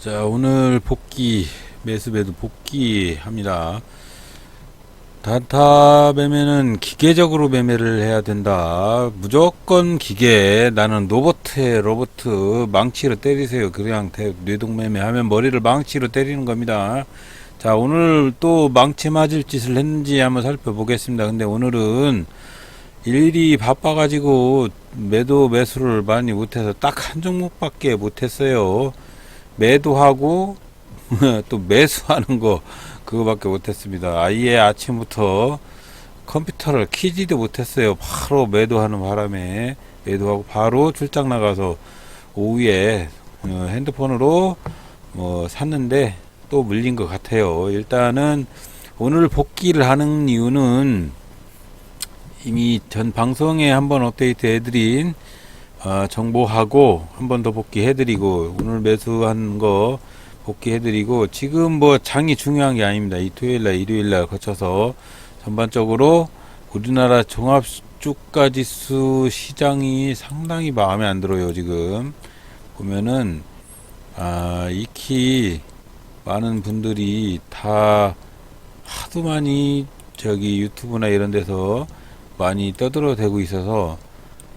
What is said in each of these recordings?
자, 오늘 복귀, 매수배도 복귀합니다. 단타 매매는 기계적으로 매매를 해야 된다. 무조건 기계. 나는 로버트에 로버트 망치로 때리세요. 그냥 대- 뇌동 매매하면 머리를 망치로 때리는 겁니다. 자, 오늘 또 망치 맞을 짓을 했는지 한번 살펴보겠습니다. 근데 오늘은 일일이 바빠가지고 매도 매수를 많이 못해서 딱 한 종목밖에 못했어요. 매도하고 또 매수하는 거 그거밖에 못했습니다. 아예 아침부터 컴퓨터를 키지도 못했어요. 바로 매도하는 바람에 매도하고 바로 출장 나가서 오후에 어, 핸드폰으로 뭐 샀는데 또 물린 것 같아요. 일단은 오늘 복귀를 하는 이유는 이미 전 방송에 한번 업데이트 해드린 어, 정보하고 한 번 더 복귀해드리고 오늘 매수한 거 복귀해드리고 지금 뭐 장이 중요한 게 아닙니다. 이 토요일날 일요일날 거쳐서 전반적으로 우리나라 종합 주가지수 시장이 상당히 마음에 안 들어요. 지금 보면은 아 익히 많은 분들이 다 하도 많이 저기 유튜브나 이런 데서 많이 떠들어 대고 있어서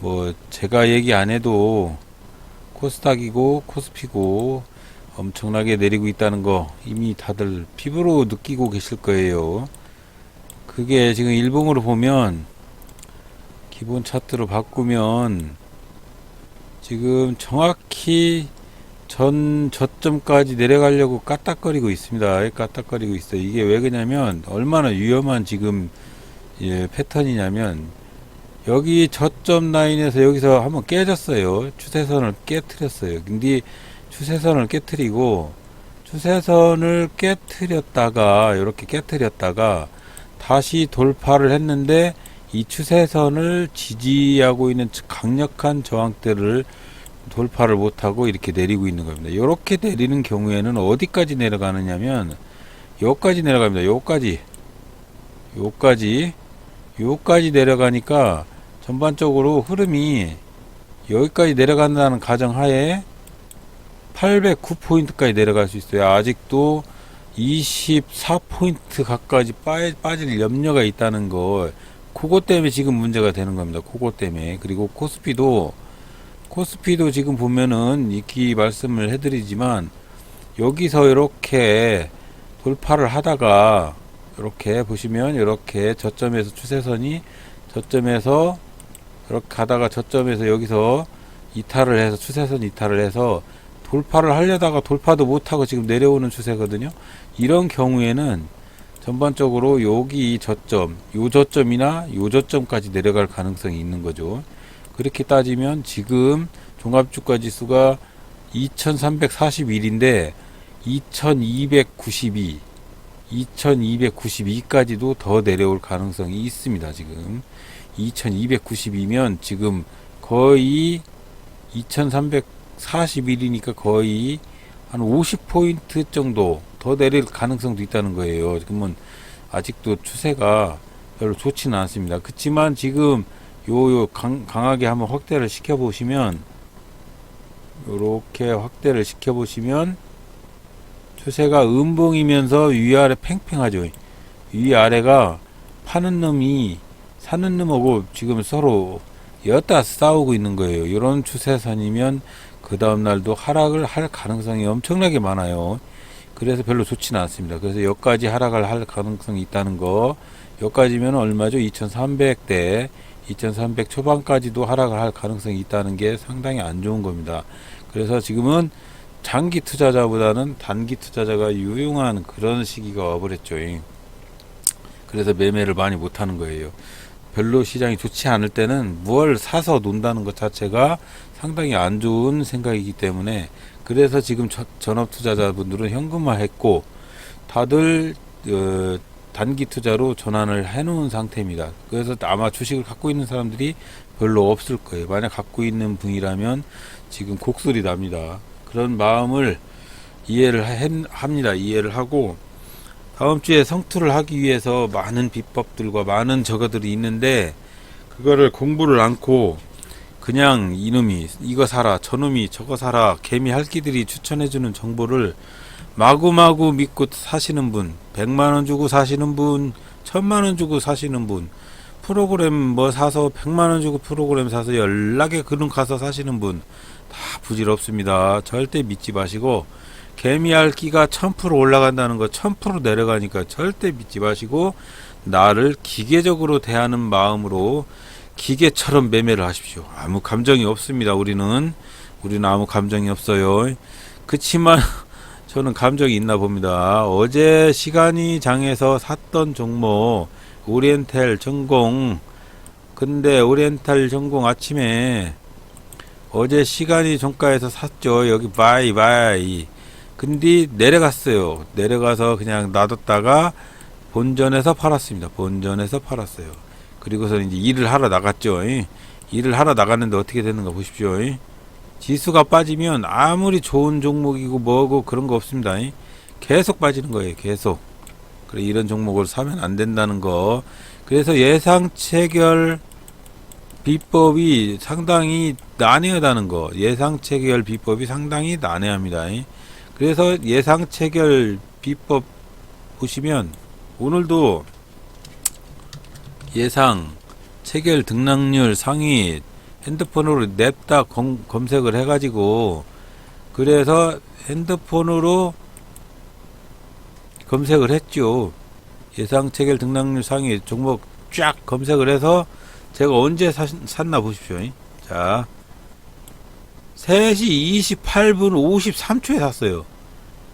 뭐 제가 얘기 안 해도 코스닥이고 코스피고 엄청나게 내리고 있다는 거 이미 다들 피부로 느끼고 계실 거예요. 그게 지금 일봉으로 보면 기본 차트로 바꾸면 지금 정확히 전 저점까지 내려가려고 까딱거리고 있습니다. 까딱거리고 있어요. 이게 왜 그러냐면 얼마나 위험한 지금 예, 패턴이냐면 여기 저점 라인에서 여기서 한번 깨졌어요. 추세선을 깨뜨렸어요. 근데 추세선을 깨뜨리고 추세선을 깨뜨렸다가 이렇게 깨뜨렸다가 다시 돌파를 했는데 이 추세선을 지지하고 있는 강력한 저항대를 돌파를 못하고 이렇게 내리고 있는 겁니다. 이렇게 내리는 경우에는 어디까지 내려가느냐면 여기까지 내려갑니다. 여기까지 여기까지 여기까지 내려가니까 전반적으로 흐름이 여기까지 내려간다는 가정하에 809포인트까지 내려갈 수 있어요. 아직도 24포인트 가까이 빠, 빠질 염려가 있다는 거. 그거 때문에 지금 문제가 되는 겁니다. 그거 때문에. 그리고 코스피도, 코스피도 지금 보면은, 이렇게 말씀을 해드리지만, 여기서 이렇게 돌파를 하다가, 이렇게 보시면, 이렇게 저점에서 추세선이 저점에서 이렇게 가다가 저점에서 여기서 이탈을 해서 추세선 이탈을 해서 돌파를 하려다가 돌파도 못하고 지금 내려오는 추세거든요. 이런 경우에는 전반적으로 여기 저점, 요 저점이나 요 저점까지 내려갈 가능성이 있는 거죠. 그렇게 따지면 지금 종합주가 지수가 2341인데 2292, 2292까지도 더 내려올 가능성이 있습니다. 지금 2292면 지금 거의 2341이니까 거의 한 50포인트 정도 더 내릴 가능성도 있다는 거예요. 그러면 아직도 추세가 별로 좋지는 않습니다. 그렇지만 지금 요요 강하게 한번 확대를 시켜 보시면 요렇게 확대를 시켜 보시면 추세가 음봉이면서 위아래 팽팽하죠. 위아래가 파는 놈이 사는 놈하고 지금 서로 여따 싸우고 있는 거예요. 이런 추세선이면 그 다음 날도 하락을 할 가능성이 엄청나게 많아요. 그래서 별로 좋지는 않습니다. 그래서 여기까지 하락을 할 가능성이 있다는 거. 여기까지면 얼마죠? 2300대, 2300 초반까지도 하락을 할 가능성이 있다는 게 상당히 안 좋은 겁니다. 그래서 지금은 장기 투자자보다는 단기 투자자가 유용한 그런 시기가 와버렸죠. 그래서 매매를 많이 못하는 거예요. 별로 시장이 좋지 않을 때는 뭘 사서 논다는 것 자체가 상당히 안 좋은 생각이기 때문에 그래서 지금 저- 전업 투자자분들은 현금화했고 다들 어, 단기 투자로 전환을 해놓은 상태입니다. 그래서 아마 주식을 갖고 있는 사람들이 별로 없을 거예요. 만약 갖고 있는 분이라면 지금 곡소리 납니다. 그런 마음을 이해를 해- 합니다. 이해를 하고 다음 주에 성투를 하기 위해서 많은 비법들과 많은 저거들이 있는데 그거를 공부를 않고 그냥 이놈이 이거 사라 저놈이 저거 사라 개미 할기들이 추천해주는 정보를 마구마구 믿고 사시는 분 100만원 주고 사시는 분 1000만원 주고 사시는 분 프로그램 뭐 사서 100만원 주고 프로그램 사서 연락에 그런 가서 사시는 분 다 부질없습니다. 절대 믿지 마시고 개미 핥기가 1000% 올라간다는 거 1000% 내려가니까 절대 믿지 마시고 나를 기계적으로 대하는 마음으로 기계처럼 매매를 하십시오. 아무 감정이 없습니다. 우리는 우리는 아무 감정이 없어요. 그치만 저는 감정이 있나 봅니다. 어제 시간이 장에서 샀던 종목 오리엔탈 전공 근데 오리엔탈 전공 아침에 어제 시간이 종가에서 샀죠. 여기 바이 바이. 근데 내려갔어요. 내려가서 그냥 놔뒀다가 본전에서 팔았습니다. 본전에서 팔았어요. 그리고서 이제 일을 하러 나갔죠. 이. 일을 하러 나갔는데 어떻게 되는가 보십시오. 이. 지수가 빠지면 아무리 좋은 종목이고 뭐고 그런 거 없습니다. 이. 계속 빠지는 거예요. 계속. 그래 이런 종목을 사면 안 된다는 거. 그래서 예상 체결 비법이 상당히 난해하다는 거. 예상 체결 비법이 상당히 난해합니다. 이. 그래서 예상 체결 비법 보시면 오늘도 예상 체결 등락률 상위 핸드폰으로 냅다 검, 검색을 해가지고 그래서 핸드폰으로 검색을 했죠. 예상 체결 등락률 상위 종목 쫙 검색을 해서 제가 언제 사, 샀나 보십시오. 자, 3시 28분 53초에 샀어요.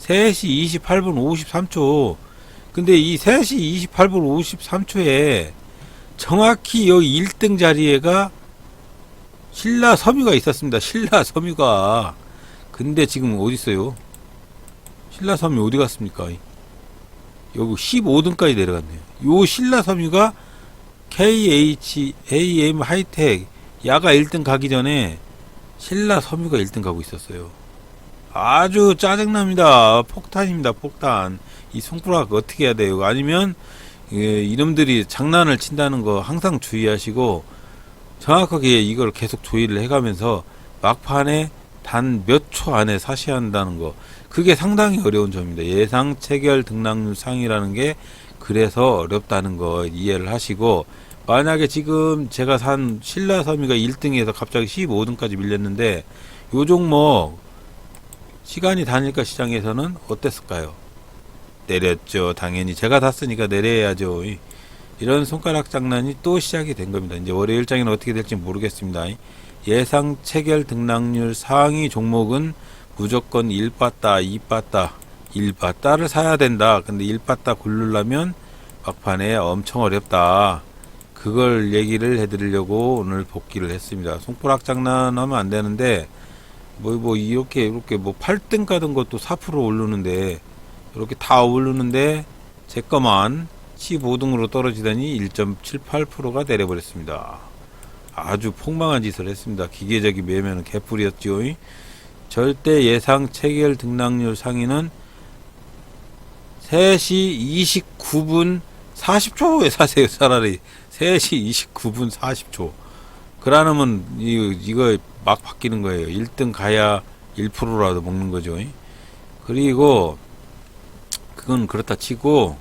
3시 28분 53초. 근데 이 3시 28분 53초에 정확히 여기 1등 자리에가 신라 섬유가 있었습니다. 신라 섬유가. 근데 지금 어디 있어요? 신라 섬유 어디 갔습니까? 여기 15등까지 내려갔네요. 요 신라 섬유가 KH, AM 하이텍 야가 1등 가기 전에 신라 섬유가 1등 가고 있었어요. 아주 짜증납니다. 폭탄입니다. 폭탄. 이 손가락 어떻게 해야 돼요? 아니면 예, 이놈들이 장난을 친다는 거 항상 주의하시고 정확하게 이걸 계속 조의를 해가면서 막판에 단 몇 초 안에 사셔야 한다는 거 그게 상당히 어려운 점입니다. 예상 체결 등락률 상이라는 게 그래서 어렵다는 거 이해를 하시고 만약에 지금 제가 산 신라섬유가 1등에서 갑자기 15등까지 밀렸는데 요 종목 시간이 다니까 시장에서는 어땠을까요? 내렸죠. 당연히 제가 샀으니까 내려야죠. 이- 이런 손가락 장난이 또 시작이 된 겁니다. 이제 월요일 장에는 어떻게 될지 모르겠습니다. 예상 체결 등락률 상위 종목은 무조건 1빠따, 2빠따, 1빠따를 사야 된다. 근데 1빠따 굴르려면 막판에 엄청 어렵다. 그걸 얘기를 해드리려고 오늘 복귀를 했습니다. 손가락 장난하면 안 되는데 뭐, 뭐, 이렇게, 이렇게 뭐 8등 가던 것도 4% 오르는데 이렇게 다 오르는데 제 거만 15등으로 떨어지더니 1.78%가 내려버렸습니다. 아주 폭망한 짓을 했습니다. 기계적인 매매는 개뿔이었지요. 절대 예상 체결 등락률 상위는 3시 29분 40초에 사세요. 차라리 3시 29분 40초. 그러면 이거, 이거 막 바뀌는 거예요. 1등 가야 1%라도 먹는 거죠. 그리고 그건 그렇다 치고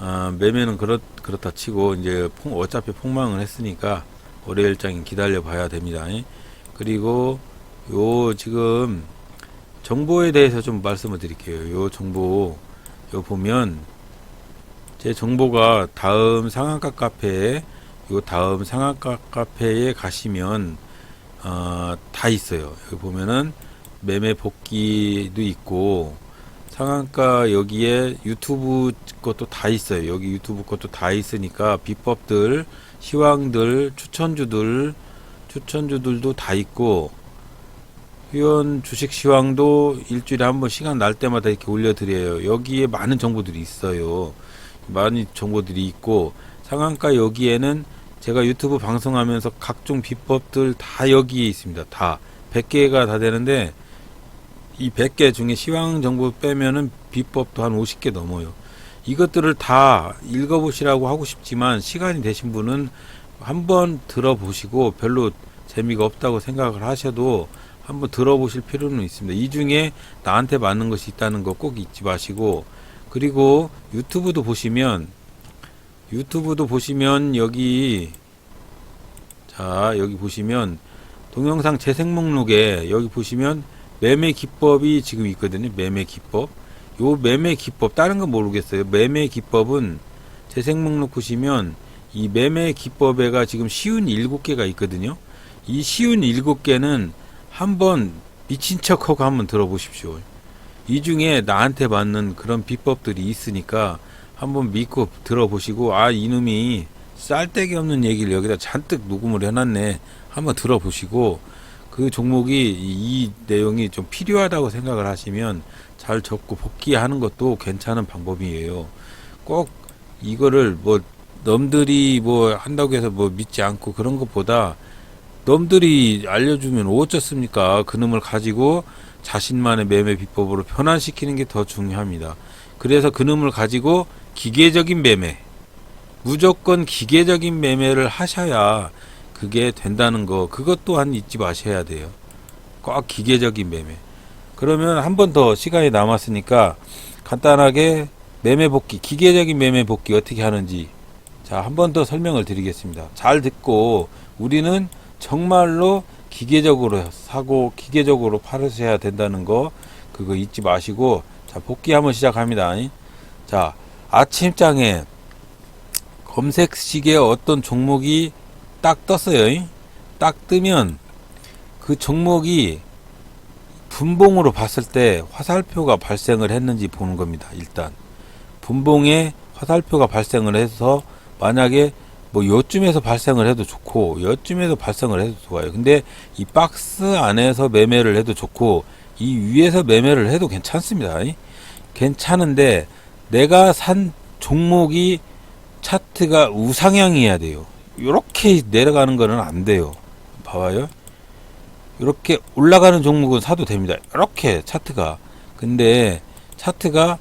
아, 매매는 그렇 그렇다 치고 이제 폭- 어차피 폭망을 했으니까 월요일장에 기다려 봐야 됩니다. 그리고 요 지금 정보에 대해서 좀 말씀을 드릴게요. 요 정보 요 보면 제 정보가 다음 상한가 카페에 요 다음 상한가 카페에 가시면 어, 다 있어요. 여기 보면은 매매 복귀도 있고 상한가 여기에 유튜브 것도 다 있어요. 여기 유튜브 것도 다 있으니까 비법들, 시황들, 추천주들, 추천주들도 다 있고 회원 주식 시황도 일주일에 한 번 시간 날 때마다 이렇게 올려드려요. 여기에 많은 정보들이 있어요. 많은 정보들이 있고 상한가 여기에는 제가 유튜브 방송하면서 각종 비법들 다 여기에 있습니다. 다 100개가 다 되는데 이 100개 중에 시황 정보 빼면은 비법도 한 50개 넘어요. 이것들을 다 읽어보시라고 하고 싶지만 시간이 되신 분은 한번 들어보시고 별로 재미가 없다고 생각을 하셔도 한번 들어보실 필요는 있습니다. 이 중에 나한테 맞는 것이 있다는 거 꼭 잊지 마시고 그리고 유튜브도 보시면 유튜브도 보시면 여기 자 여기 보시면 동영상 재생 목록에 여기 보시면 매매 기법이 지금 있거든요. 매매 기법. 요 매매 기법 다른 건 모르겠어요. 매매 기법은 재생 목록 보시면 이 매매 기법에가 지금 쉬운 일곱 개가 있거든요. 이 쉬운 일곱 개는 한번 미친 척하고 한번 들어보십시오. 이 중에 나한테 맞는 그런 비법들이 있으니까 한번 믿고 들어보시고 아 이놈이 쌀데기 없는 얘기를 여기다 잔뜩 녹음을 해놨네 한번 들어보시고 그 종목이 이, 이 내용이 좀 필요하다고 생각을 하시면 잘 적고 복귀하는 것도 괜찮은 방법이에요. 꼭 이거를 뭐 넘들이 뭐 한다고 해서 뭐 믿지 않고 그런 것보다 넘들이 알려주면 어쩌습니까? 그놈을 가지고 자신만의 매매 비법으로 변환시키는 게 더 중요합니다. 그래서 그놈을 가지고 기계적인 매매, 무조건 기계적인 매매를 하셔야 그게 된다는 거, 그것 또한 잊지 마셔야 돼요. 꼭 기계적인 매매. 그러면 한 번 더 시간이 남았으니까 간단하게 매매 복귀, 기계적인 매매 복귀 어떻게 하는지 자, 한 번 더 설명을 드리겠습니다. 잘 듣고 우리는 정말로 기계적으로 사고 기계적으로 팔으셔야 된다는 거 그거 잊지 마시고 자, 복귀 한번 시작합니다. 자, 아침장에 검색식에 어떤 종목이 딱 떴어요. 딱 뜨면 그 종목이 분봉으로 봤을 때 화살표가 발생을 했는지 보는 겁니다. 일단 분봉에 화살표가 발생을 해서 만약에 뭐 요쯤에서 발생을 해도 좋고 요쯤에서 발생을 해도 좋아요. 근데 이 박스 안에서 매매를 해도 좋고 이 위에서 매매를 해도 괜찮습니다. 괜찮은데 내가 산 종목이 차트가 우상향이어야 돼요. 이렇게 내려가는 거는 안 돼요. 봐봐요. 이렇게 올라가는 종목은 사도 됩니다. 이렇게 차트가. 근데 차트가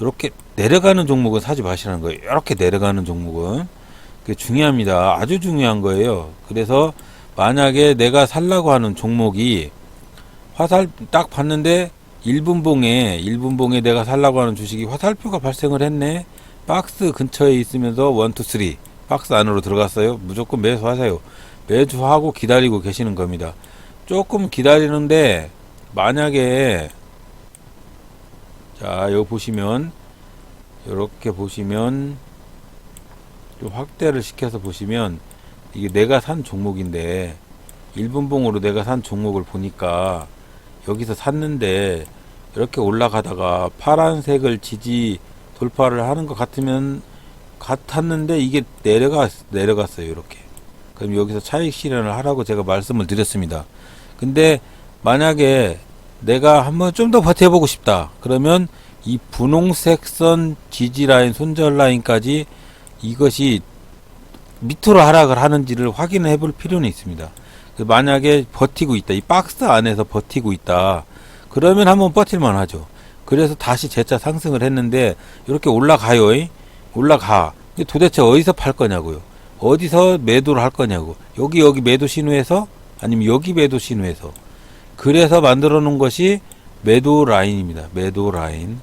이렇게 내려가는 종목은 사지 마시라는 거예요. 이렇게 내려가는 종목은. 그게 중요합니다. 아주 중요한 거예요. 그래서 만약에 내가 살라고 하는 종목이 화살 딱 봤는데 1분봉에 1분봉에 내가 살라고 하는 주식이 화살표가 발생을 했네. 박스 근처에 있으면서 1, 2, 3 박스 안으로 들어갔어요. 무조건 매수하세요. 매수하고 기다리고 계시는 겁니다. 조금 기다리는데 만약에 자 여기 보시면 이렇게 보시면 좀 확대를 시켜서 보시면 이게 내가 산 종목인데 1분봉으로 내가 산 종목을 보니까 여기서 샀는데 이렇게 올라가다가 파란색을 지지 돌파를 하는 것 같으면 같았는데 이게 내려가 내려갔어요 이렇게. 그럼 여기서 차익 실현을 하라고 제가 말씀을 드렸습니다. 근데 만약에 내가 한번 좀 더 버텨보고 싶다. 그러면 이 분홍색 선 지지 라인 손절 라인까지 이것이 밑으로 하락을 하는지를 확인해 볼 필요는 있습니다. 그 만약에 버티고 있다 이 박스 안에서 버티고 있다 그러면 한번 버틸만 하죠. 그래서 다시 재차 상승을 했는데 이렇게 올라가요 이? 올라가. 도대체 어디서 팔 거냐고요? 어디서 매도를 할 거냐고? 여기 여기 매도 신호에서? 아니면 여기 매도 신호에서? 그래서 만들어 놓은 것이 매도 라인입니다. 매도 라인.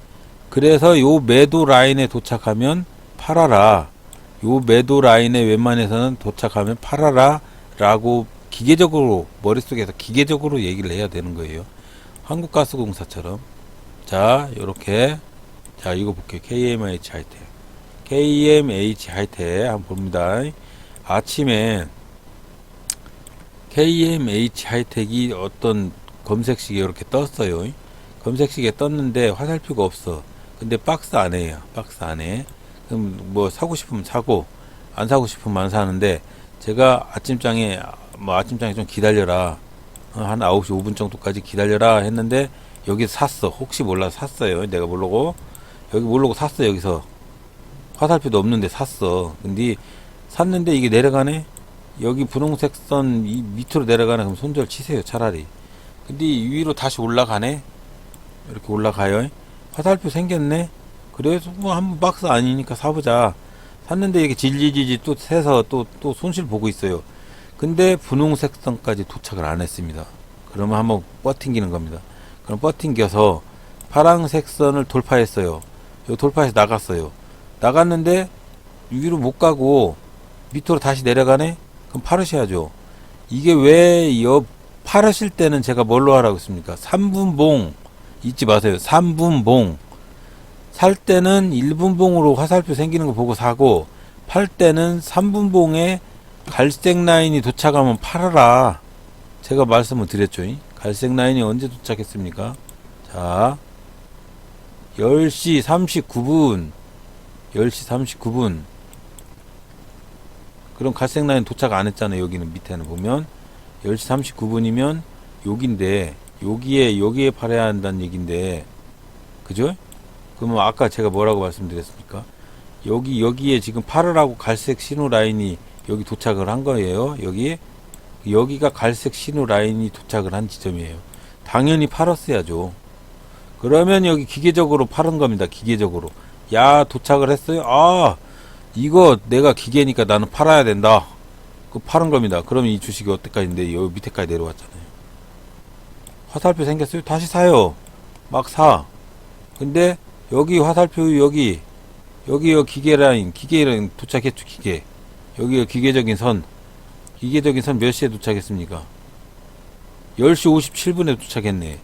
그래서 요 매도 라인에 도착하면 팔아라 요 매도 라인에 웬만해서는 도착하면 팔아라 라고 기계적으로 머릿속에서 기계적으로 얘기를 해야 되는 거예요. 한국가스공사처럼. 자 요렇게. 자 이거 볼게요. KMH 하이텍 KMH 하이텍 한번 봅니다. 아침에 KMH 하이텍이 어떤 검색식에 이렇게 떴어요. 검색식에 떴는데 화살표가 없어. 근데 박스 안에요. 박스 안에 뭐 사고 싶으면 사고 안 사고 싶으면 안 사는데 제가 아침장에 뭐 아침장에 좀 기다려라. 어, 한 9시 5분 정도까지 기다려라 했는데 여기 샀어. 혹시 몰라 샀어요. 내가 모르고. 여기 모르고 샀어 여기서. 화살표도 없는데 샀어. 근데 샀는데 이게 내려가네? 여기 분홍색 선이 밑으로 내려가네? 그럼 손절 치세요 차라리. 근데 이 위로 다시 올라가네? 이렇게 올라가요? 화살표 생겼네 그래서 뭐 한 박스 아니니까 사보자 샀는데 이게 질질질질 또 새서 또 또 손실 보고 있어요 근데 분홍색 선까지 도착을 안 했습니다. 그러면 한번 버팅기는 겁니다. 그럼 버팅겨서 파란색 선을 돌파했어요. 요 돌파해서 나갔어요. 나갔는데 위로 못 가고 밑으로 다시 내려가네? 그럼 파르셔야죠. 이게 왜 여, 파르실 때는 제가 뭘로 하라고 했습니까? 3분봉 잊지 마세요. 3분봉 살 때는 1분봉으로 화살표 생기는 거 보고 사고 팔 때는 3분봉에 갈색 라인이 도착하면 팔아라. 제가 말씀을 드렸죠. 이? 갈색 라인이 언제 도착했습니까? 자, 10시 39분. 10시 39분. 그럼 갈색 라인 도착 안 했잖아요. 여기는 밑에는 보면. 10시 39분이면 여기인데, 여기에, 여기에 팔아야 한다는 얘기인데, 그죠? 그러면 아까 제가 뭐라고 말씀드렸습니까? 여기, 여기에 지금 팔으라고 갈색 신호 라인이 여기 도착을 한 거예요. 여기. 여기가 갈색 신호 라인이 도착을 한 지점이에요. 당연히 팔았어야죠. 그러면 여기 기계적으로 파는 겁니다. 기계적으로. 야, 도착을 했어요? 아, 이거 내가 기계니까 나는 팔아야 된다. 그 파는 겁니다. 그러면 이 주식이 어때까지인데 여기 밑에까지 내려왔잖아요. 화살표 생겼어요? 다시 사요. 막 사. 근데 여기 화살표 여기 여기 여 기계 라인 기계 라인 도착했죠 기계. 여기 기계적인 선. 기계적인 선 몇 시에 도착했습니까? 10시 57분에 도착했네.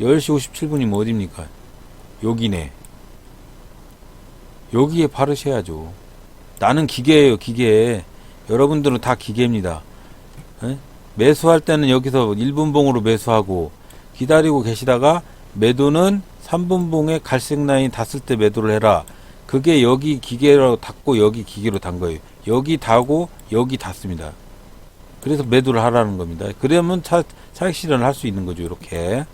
10시 57분이면 어딥니까? 여기네. 여기에 바르셔야죠. 나는 기계예요, 기계. 여러분들은 다 기계입니다. 에? 매수할 때는 여기서 1분봉으로 매수하고 기다리고 계시다가 매도는 3분봉에 갈색 라인 닿을 때 매도를 해라. 그게 여기 기계로 닿고 여기 기계로 단 거예요. 여기 닿고 여기 닿습니다. 그래서 매도를 하라는 겁니다. 그러면 차, 차익 실현을 할 수 있는 거죠. 이렇게.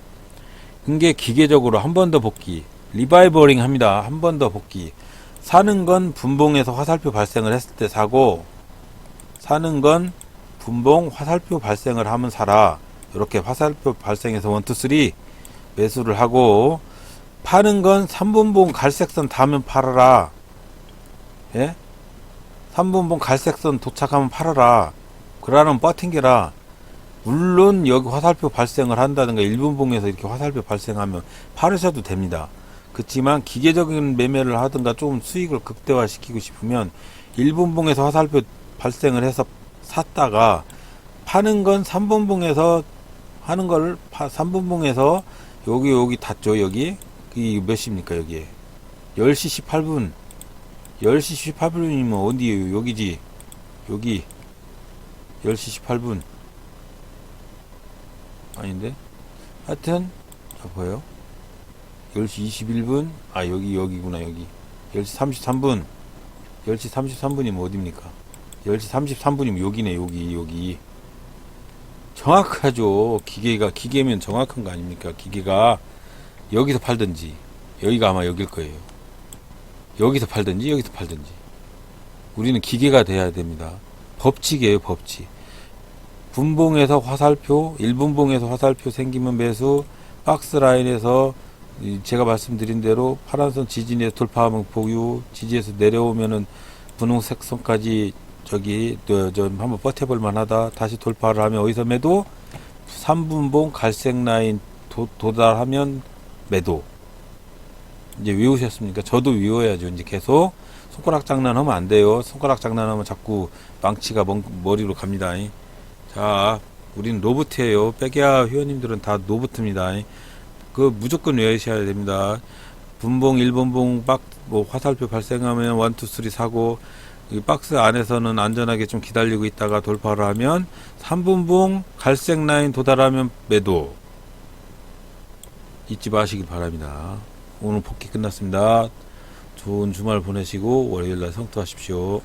그게 기계적으로 한 번 더 복귀. 리바이버링 합니다. 한 번 더 복귀. 사는 건 분봉에서 화살표 발생을 했을 때 사고, 사는 건 분봉 화살표 발생을 하면 사라. 이렇게 화살표 발생해서 1, 2, 3 매수를 하고, 파는 건 3분봉 갈색선 닿으면 팔아라. 예? 3분봉 갈색선 도착하면 팔아라. 그러면 버팅겨라. 물론 여기 화살표 발생을 한다든가 1분봉에서 이렇게 화살표 발생하면 팔으셔도 됩니다. 그렇지만 기계적인 매매를 하든가 조금 수익을 극대화시키고 싶으면 1분봉에서 화살표 발생을 해서 샀다가 파는 건 3분봉에서 하는 걸 3분봉에서 여기 여기 닿죠 여기 이 몇 시입니까 여기에? 10시 18분. 10시 18분이면 어디에요 여기지? 여기. 10시 18분. 아닌데? 하여튼 자 보여요. 10시 21분. 아 여기 여기구나 여기. 10시 33분. 10시 33분이면 어딥니까? 10시 33분이면 여기네 여기 여기. 정확하죠. 기계가 기계면 정확한 거 아닙니까? 기계가 여기서 팔든지 여기가 아마 여길 거예요. 여기서 팔든지 여기서 팔든지. 우리는 기계가 돼야 됩니다. 법칙이에요 법칙. 분봉에서 화살표 1분봉에서 화살표 생기면 매수 박스 라인에서 이 제가 말씀드린 대로 파란선 지진에서 돌파하면 보유 지지에서 내려오면은 분홍색 선까지 저기 또좀 한번 버텨볼 만하다. 다시 돌파를 하면 어디서 매도? 3분봉 갈색 라인 도, 도달하면 매도. 이제 외우셨습니까? 저도 외워야죠. 이제 계속 손가락 장난하면 안 돼요. 손가락 장난하면 자꾸 망치가 먼, 머리로 갑니다. 자 우리는 로봇이에요. 백야 회원님들은 다 로봇입니다. 그 무조건 외우셔야 됩니다. 분봉, 1분봉 박, 뭐 화살표 발생하면 1, 2, 3 사고, 이 박스 안에서는 안전하게 좀 기다리고 있다가 돌파를 하면 3분봉 갈색 라인 도달하면 매도. 잊지 마시기 바랍니다. 오늘 복귀 끝났습니다. 좋은 주말 보내시고 월요일날 성투하십시오.